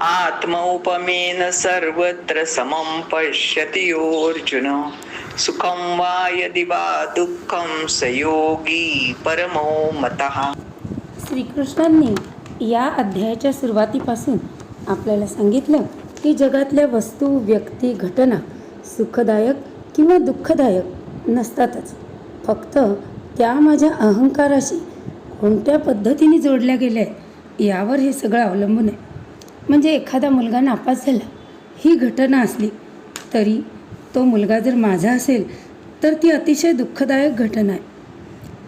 आत्मौपमेन सर्वत्र समं पश्यति योऽर्जुन। सुखं वा यदि वा दुःखं स योगी परमो मतः। श्रीकृष्णांनी या अध्यायाच्या सुरुवातीपासून आपल्याला सांगितलं की जगातल्या वस्तू व्यक्ती घटना सुखदायक किंवा दुःखदायक नसतातच. फक्त त्या माझ्या अहंकाराशी कोणत्या पद्धतीने जोडल्या गेल्या आहेत यावर हे सगळं अवलंबून आहे. म्हणजे एखादा मुलगा नापास झाला ही घटना असली तरी तो मुलगा जर माझा असेल तर ती अतिशय दुःखदायक घटना आहे.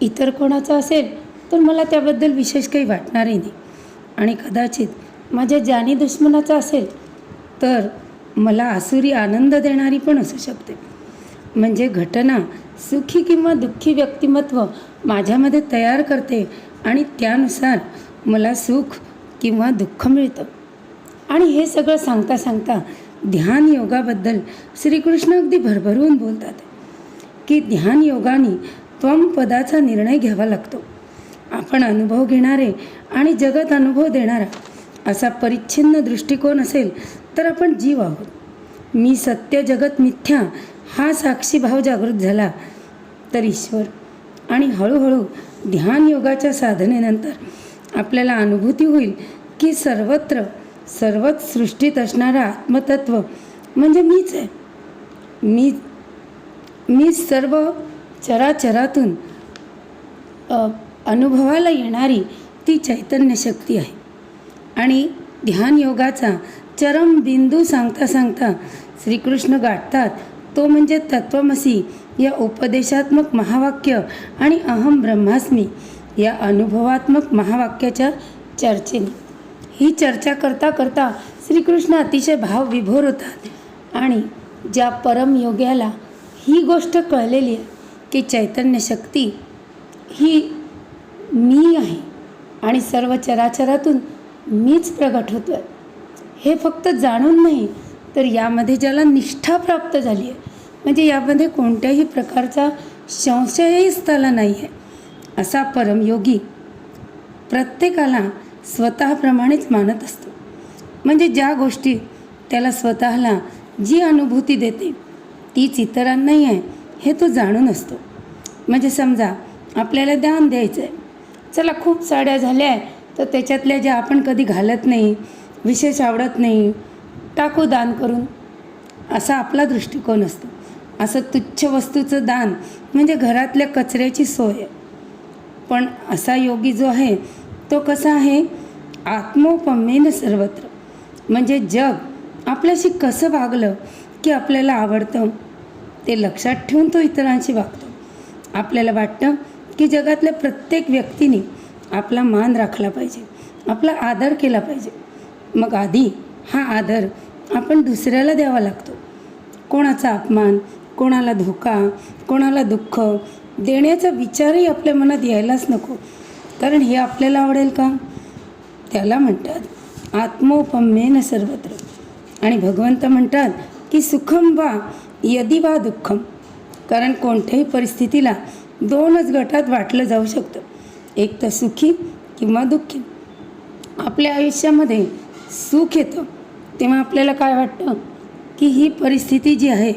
इतर कोणाचा असेल तर मला त्याबद्दल विशेष काही वाटणारही नाही. आणि कदाचित माझ्या जानी दुश्मनाचा असेल तर मला आसुरी आनंद देणारी पण असू शकते. म्हणजे घटना सुखी किंवा दुःखी व्यक्तिमत्व माझ्यामध्ये तयार करते आणि त्यानुसार मला सुख किंवा दुःख मिळतं. आणि हे सगळं सांगता सांगता ध्यान योगाबद्दल श्रीकृष्ण अगदी भरभरून बोलतात की ध्यान योगाने त्वम पदाचा निर्णय घ्यावा लागतो. आपण अनुभव घेणारे आणि जगत अनुभव देणारा असा परिच्छिन्न दृष्टिकोन असेल तर आपण जीव आहोत. मी सत्य जगत मिथ्या हा साक्षी भाव जागृत झाला तर ईश्वर आणि हळूहळू ध्यान योगाच्या साधनेनंतर आपल्याला अनुभूती होईल की सर्वत्र सर्वच सृष्टीत असणारं आत्मतत्व म्हणजे मीच आहे. मी मी सर्व चराचरातून अनुभवाला येणारी ती चैतन्य शक्ती आहे. आणि ध्यान योगाचा चरम बिंदू सांगता सांगता श्रीकृष्ण गाठतात तो म्हणजे तत्वमसी या उपदेशात्मक महावाक्य आणि अहम ब्रह्मास्मी या अनुभवात्मक महावाक्याच्या चर्चेने. ही चर्चा करता करता श्रीकृष्ण अतिशय भावविभोर होतात. आणि ज्या परमयोग्याला ही गोष्ट कळलेली आहे की चैतन्य शक्ती ही मी आहे आणि सर्व चराचरातून मीच प्रगट होतो आहे हे फक्त जाणून नाही तर यामध्ये ज्याला निष्ठा प्राप्त झाली आहे म्हणजे यामध्ये कोणत्याही प्रकारचा संशयही त्याला नाही आहे असा परमयोगी प्रत्येकाला स्वतःप्रमाणेच मानत असतो. म्हणजे ज्या गोष्टी त्याला स्वतःला जी अनुभूती देते तीच इतरांनाही आहे हे तो जाणून असतो. म्हणजे समजा आपल्याला दान द्यायचं आहे चला खूप साड्या झाल्या आहे तर त्याच्यातल्या ज्या आपण कधी घालत नाही विशेष आवडत नाही टाकू दान करून. असा आपला दृष्टिकोन असतो. असं तुच्छ वस्तूचं दान म्हणजे घरातल्या कचऱ्याची सोय. आहे पण असा योगी जो आहे तो कसा आहे? आत्मोपमेन सर्वत्र. म्हणजे जग आपल्याशी कसं वागलं की आपल्याला आवडतं ते लक्षात ठेवून तो इतरांशी वागतो. आपल्याला वाटतं की जगातल्या प्रत्येक व्यक्तीने आपला मान राखला पाहिजे आपला आदर केला पाहिजे. मग आधी हा आदर आपण दुसऱ्याला द्यावा लागतो. कोणाचा अपमान कोणाला धोका कोणाला दुःख देण्याचा विचारही आपल्या मनात यायलाच नको. कारण हे आपल्याला आवडेल का? त्याला म्हणतात आत्मोपम्येन सर्वत्र. आणि भगवंत म्हणतात की सुखम वा यदि वा दुःखम कारण कोणत्याही परिस्थितीला दोनच गटात वाटलं जाऊ शकतं. एक तर सुखी किंवा दुःखी. आपल्या आयुष्यामध्ये सुख येतं. तेव्हा आपल्याला काय वाटतं? की ही परिस्थिती जी आहे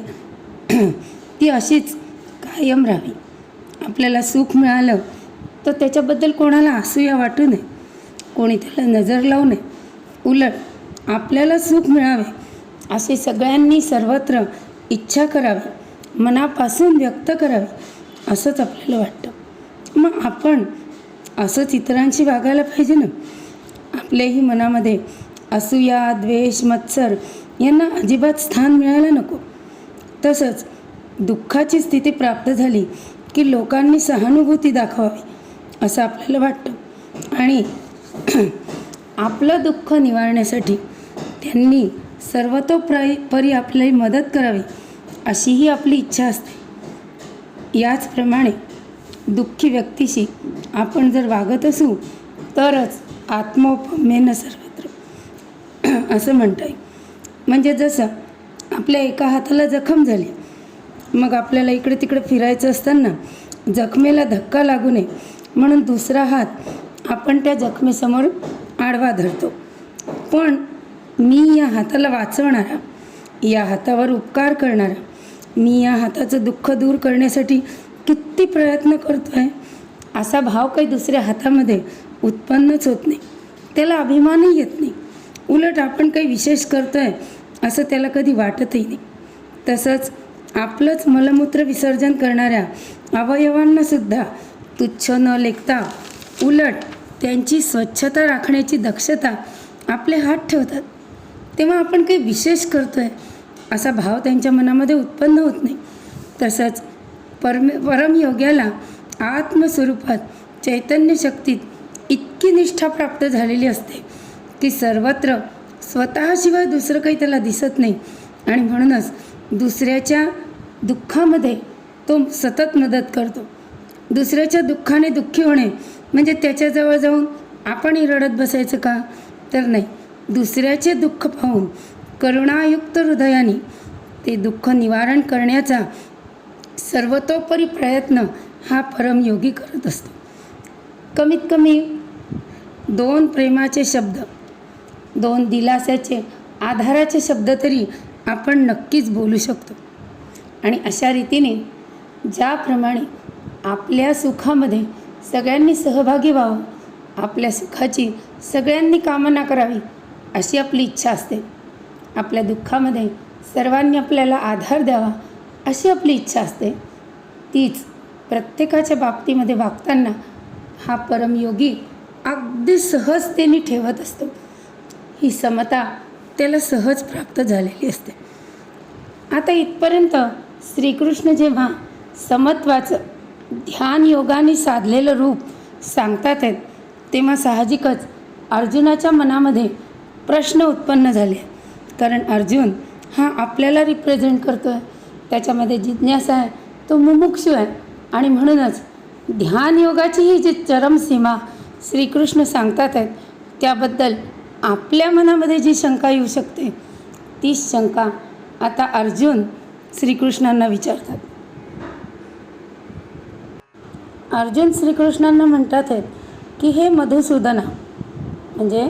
ती अशीच कायम राहावी. आपल्याला सुख मिळालं तर त्याच्याबद्दल कोणाला असूया वाटू नये. कोणी त्याला नजर लावू नये. उलट आपल्याला सुख मिळावे असे सगळ्यांनी सर्वत्र इच्छा करावी मनापासून व्यक्त करावी असंच आपल्याला वाटतं. मग आपण असंच इतरांशी वागायला पाहिजे ना? आपल्याही मनामध्ये असूया द्वेष मत्सर यांना अजिबात स्थान मिळायला नको. तसंच दुःखाची स्थिती प्राप्त झाली की लोकांनी सहानुभूती दाखवावी. असं आपल्याला वाटतं. आणि आपलं दुःख निवारण्यासाठी त्यांनी सर्वतोप्राय परी आपल्याला मदत करावी अशीही आपली इच्छा असते. याचप्रमाणे दुःखी व्यक्तीशी आपण जर वागत असू तरच आत्मोपमेन सर्वत्र. असं म्हणता येईल. म्हणजे जसं आपल्या एका हाताला जखम झाली मग आपल्याला इकडे तिकडे फिरायचं असताना जखमेला धक्का लागू नये म्हणून दुसरा हात आपण त्या जखमेसमोर आडवा धरतो. पण मी या हाताला वाचवणारा या हातावर उपकार करणारा मी या हाताचं दुःख दूर करण्यासाठी किती प्रयत्न करतो आहे असा भाव काही दुसऱ्या हातामध्ये उत्पन्नच होत नाही. त्याला अभिमानही येत नाही. उलट आपण काही विशेष करतो आहे असं त्याला कधी वाटतही नाही. तसंच आपलंच मलमूत्र विसर्जन करणाऱ्या अवयवांनासुद्धा तुच्छ न लेखता उलट त्यांची स्वच्छता राखण्याची दक्षता आपले हात ठेवतात. तेव्हा आपण काही विशेष करतो आहे असा भाव त्यांच्या मनामध्ये उत्पन्न होत नाही. तसंच परमे परमयोग्याला आत्मस्वरूपात चैतन्य शक्तीत इतकी निष्ठा प्राप्त झालेली असते की सर्वत्र स्वतःशिवाय दुसरं काही त्याला दिसत नाही. आणि म्हणूनच दुसऱ्याच्या दुःखामध्ये तो सतत मदत करतो. दुसऱ्याच्या दुःखाने दुःखी होणे म्हणजे त्याच्याजवळ जाऊन आपणही रडत बसायचं का? तर नाही. दुसऱ्याचे दुःख पाहून करुणायुक्त हृदयाने ते दुःख निवारण करण्याचा सर्वतोपरी प्रयत्न हा परमयोगी करत असतो. कमीत कमी दोन प्रेमाचे शब्द दोन दिलासाचे आधाराचे शब्द तरी आपण नक्कीच बोलू शकतो. आणि अशा रीतीने ज्याप्रमाणे आपल्या सुखामध्ये सगळ्यांनी सहभागी व्हावं. आपल्या सुखाची सगळ्यांनी कामना करावी अशी आपली इच्छा असते. आपल्या दुःखामध्ये सर्वांनी आपल्याला आधार द्यावा अशी आपली इच्छा असते. तीच प्रत्येकाच्या बाबतीमध्ये वागताना हा परमयोगी अगदी सहजतेने ठेवत असतो. ही समता त्याला सहज प्राप्त झालेली असते. आता इथपर्यंत श्रीकृष्ण जेव्हा समत्वाचं ध्यान योगाने साधलेलं रूप सांगतात आहेत. तेव्हा साहजिकच अर्जुनाच्या मनामध्ये प्रश्न उत्पन्न झाले. कारण अर्जुन हा आपल्याला रिप्रेझेंट करतो आहे त्याच्यामध्ये जिज्ञासा आहे. तो मुमुक्षू आहे. आणि म्हणूनच ध्यान योगाची ही जी चरमसीमा श्रीकृष्ण सांगतात आहेत त्याबद्दल आपल्या मनामध्ये जी शंका येऊ शकते ती शंका आता अर्जुन श्रीकृष्णांना विचारतात. अर्जुन श्रीकृष्णांना म्हणतात आहेत की हे मधुसूदना म्हणजे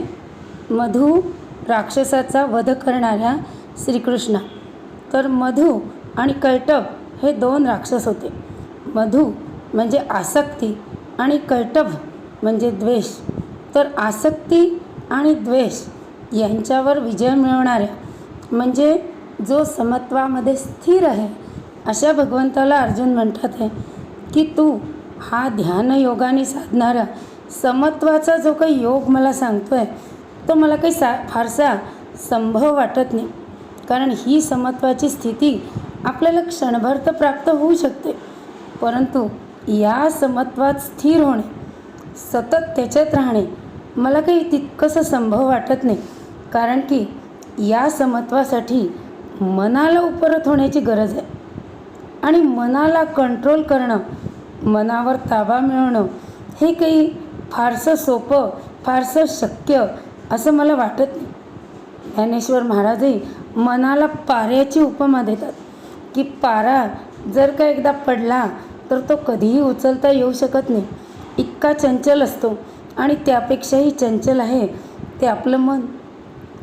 मधु राक्षसाचा वध करणाऱ्या श्रीकृष्णा. तर मधु आणि कैटभ हे दोन राक्षस होते. मधु म्हणजे आसक्ती आणि कैटभ म्हणजे द्वेष. तर आसक्ती आणि द्वेष यांच्यावर विजय मिळवणाऱ्या म्हणजे जो समत्वामध्ये स्थिर आहे अशा भगवंताला अर्जुन म्हणतात आहे की तू हा ध्यानयोगाने साधणारा समत्वाचा जो काही योग मला सांगतो आहे तो मला काही सा फारसा संभव वाटत नाही. कारण ही समत्वाची स्थिती आपल्याला क्षणभर तर प्राप्त होऊ शकते. परंतु या समत्वात स्थिर होणे सतत त्याच्यात राहणे मला काही तितकंसं संभव वाटत नाही. कारण की या समत्वासाठी मनाला उपरत होण्याची गरज आहे. आणि मनाला कंट्रोल करणं मनावर ताबा मिळवणं हे काही फारसं सोपं फारसं शक्य असं मला वाटत नाही. ज्ञानेश्वर महाराजही मनाला पाऱ्याची उपमा देतात की पारा जर का एकदा पडला तर तो कधीही उचलता येऊ शकत नाही. इतका चंचल असतो आणि त्यापेक्षाही चंचल आहे ते आपलं मन.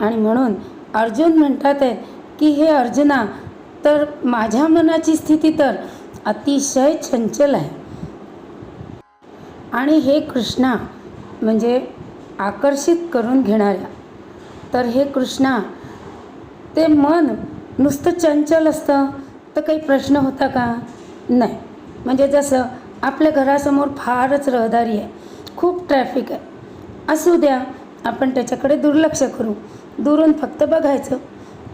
आणि म्हणून अर्जुन म्हणतात आहे की हे अर्जुना तर माझ्या मनाची स्थिती तर अतिशय चंचल आहे. आणि हे कृष्णा म्हणजे आकर्षित करून घेणाऱ्या. तर हे कृष्णा ते मन नुसतं चंचल असतं. तर काही प्रश्न होता का? नाही. म्हणजे जसं आपल्या घरासमोर फारच रहदारी आहे. खूप ट्रॅफिक आहे. असू द्या आपण त्याच्याकडे दुर्लक्ष करू. दुरून फक्त बघायचं.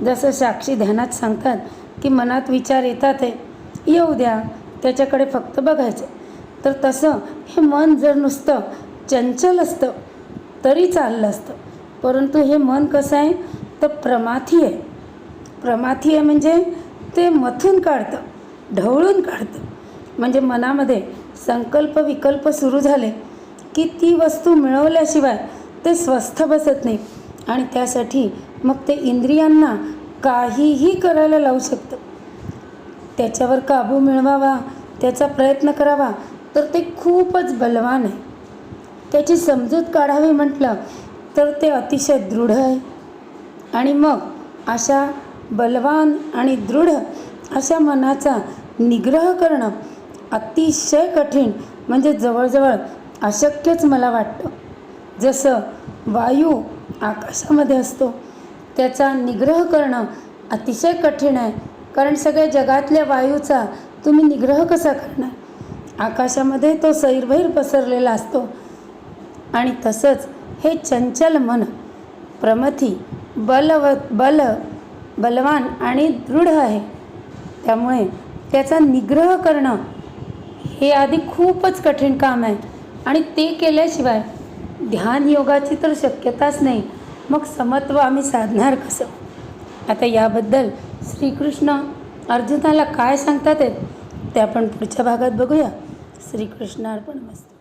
जसं साक्षी ध्यानात सांगतात की मनात विचार येतात आहे येऊ द्या त्याच्याकडे फक्त बघायचं. तर तसं हे मन जर नुसतं चंचल असतं तरी चाललं असतं. परंतु हे मन कसं आहे? तर प्रमाथी आहे. प्रमाथी आहे म्हणजे ते मथून काढतं ढवळून काढतं. म्हणजे मनामध्ये संकल्प विकल्प सुरू झाले की ती वस्तू मिळवल्याशिवाय ते स्वस्थ बसत नाही. आणि त्यासाठी मग ते इंद्रियांना काहीही करायला लावू शकतं. त्याच्यावर काबू मिळवावा त्याचा प्रयत्न करावा तर ते खूपच बलवान आहे. त्याची समजूत काढावी म्हटलं तर ते अतिशय दृढ आहे. आणि मग अशा बलवान आणि दृढ अशा मनाचा निग्रह करणं अतिशय कठीण म्हणजे जवळजवळ अशक्यच मला वाटतं. जसं वायू आकाशामध्ये असतो त्याचा निग्रह करणं अतिशय कठीण आहे. कारण सगळ्या जगातल्या वायूचा तुम्ही निग्रह कसा करणार? आकाशामध्ये तो सैरभैर पसरलेला असतो. आणि तसंच हे चंचल मन प्रमथी बलव बल बलवान आणि दृढ आहे. त्यामुळे त्याचा निग्रह करणं हे आधी खूपच कठीण काम आहे. आणि ते केल्याशिवाय ध्यान योगाची तर शक्यताच नाही. मग समत्व आम्ही साधणार कसं? आता याबद्दल श्रीकृष्ण अर्जुनाला काय सांगतात आहेत ते आपण पुढच्या भागात बघूया. શ્રી કૃષ્ણાર્પણ વસ્તુ.